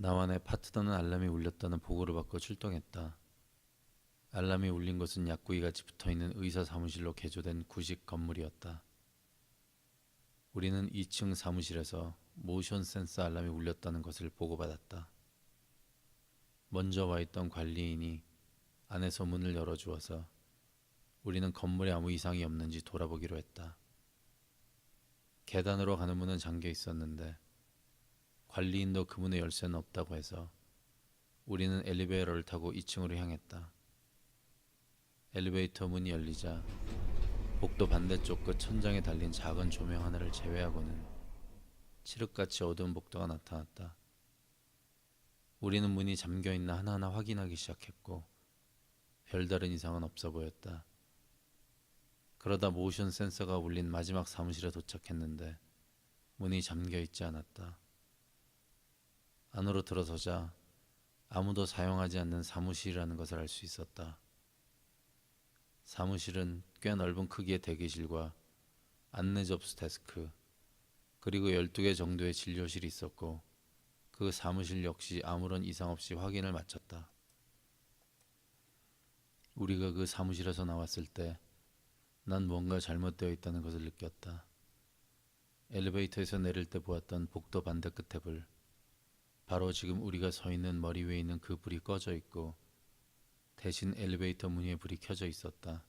내 파트너는 알람이 울렸다는 보고를 받고 출동했다. 알람이 울린 곳은 약국이 같이 붙어있는 의사 사무실로 개조된 구식 건물이었다. 우리는 2층 사무실에서 모션 센서 알람이 울렸다는 것을 보고받았다. 먼저 와 있던 관리인이 안에서 문을 열어주어서 우리는 건물에 아무 이상이 없는지 돌아보기로 했다. 계단으로 가는 문은 잠겨 있었는데 관리인도 그 문의 열쇠는 없다고 해서 우리는 엘리베이터를 타고 2층으로 향했다. 엘리베이터 문이 열리자 복도 반대쪽 끝 천장에 달린 작은 조명 하나를 제외하고는 칠흑같이 어두운 복도가 나타났다. 우리는 문이 잠겨 있나 하나하나 확인하기 시작했고 별다른 이상은 없어 보였다. 그러다 모션 센서가 울린 마지막 사무실에 도착했는데 문이 잠겨 있지 않았다. 안으로 들어서자 아무도 사용하지 않는 사무실이라는 것을 알 수 있었다. 사무실은 꽤 넓은 크기의 대기실과 안내 접수 데스크 그리고 12개 정도의 진료실이 있었고 그 사무실 역시 아무런 이상 없이 확인을 마쳤다. 우리가 그 사무실에서 나왔을 때 난 뭔가 잘못되어 있다는 것을 느꼈다. 엘리베이터에서 내릴 때 보았던 복도 반대 끝에 불 바로 지금 우리가 서 있는 머리 위에 있는 그 불이 꺼져 있고 대신 엘리베이터 문 위에 불이 켜져 있었다.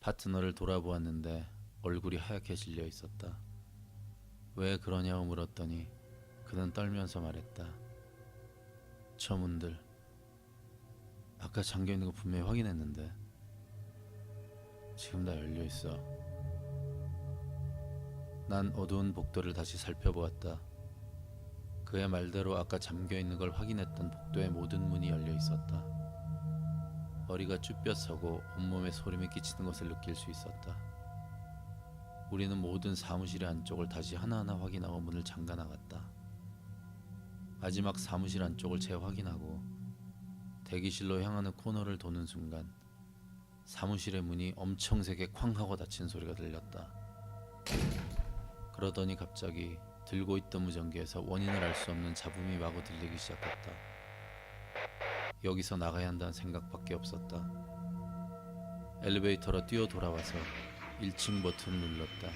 파트너를 돌아보았는데 얼굴이 하얗게 질려 있었다. 왜 그러냐고 물었더니 그는 떨면서 말했다. 저 문들 아까 잠겨 있는 거 분명히 확인했는데 지금 다 열려 있어. 난 어두운 복도를 다시 살펴보았다. 그의 말대로 아까 잠겨 있는 걸 확인했던 복도의 모든 문이 열려 있었다. 머리가 쭈뼛서고 온몸에 소름이 끼치는 것을 느낄 수 있었다. 우리는 모든 사무실의 안쪽을 다시 하나하나 확인하고 문을 잠가 나갔다. 마지막 사무실 안쪽을 재확인하고 대기실로 향하는 코너를 도는 순간 사무실의 문이 엄청 세게 쾅 하고 닫힌 소리가 들렸다. 그러더니 갑자기 들고 있던 무전기에서 원인을 알 수 없는 잡음이 마구 들리기 시작했다. 여기서 나가야 한다는 생각밖에 없었다. 엘리베이터로 뛰어 돌아와서 1층 버튼을 눌렀다.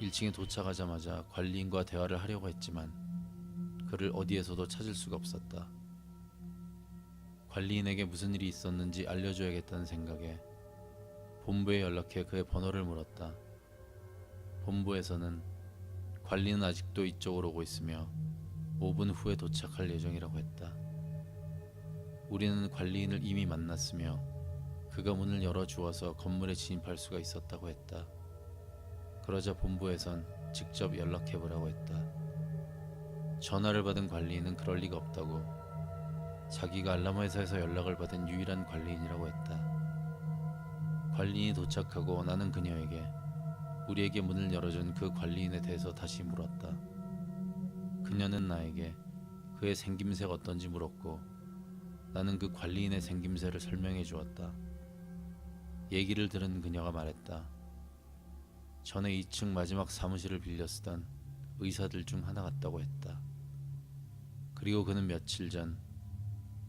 1층에 도착하자마자 관리인과 대화를 하려고 했지만 그를 어디에서도 찾을 수가 없었다. 관리인에게 무슨 일이 있었는지 알려줘야겠다는 생각에 본부에 연락해 그의 번호를 물었다. 본부에서는 관리는 아직도 이쪽으로 오고 있으며 5분 후에 도착할 예정이라고 했다. 우리는 관리인을 이미 만났으며 그가 문을 열어 주어서 건물에 진입할 수가 있었다고 했다. 그러자 본부에선 직접 연락해 보라고 했다. 전화를 받은 관리인은 그럴 리가 없다고 자기가 알라모 회사에서 연락을 받은 유일한 관리인이라고 했다. 관리인이 도착하고 나는 그녀에게 우리에게 문을 열어준 그 관리인에 대해서 다시 물었다. 그녀는 나에게 그의 생김새가 어떤지 물었고 나는 그 관리인의 생김새를 설명해 주었다. 얘기를 들은 그녀가 말했다. 전에 2층 마지막 사무실을 빌려 쓰던 의사들 중 하나 같다고 했다. 그리고 그는 며칠 전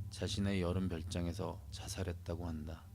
자신의 여름 별장에서 자살했다고 한다.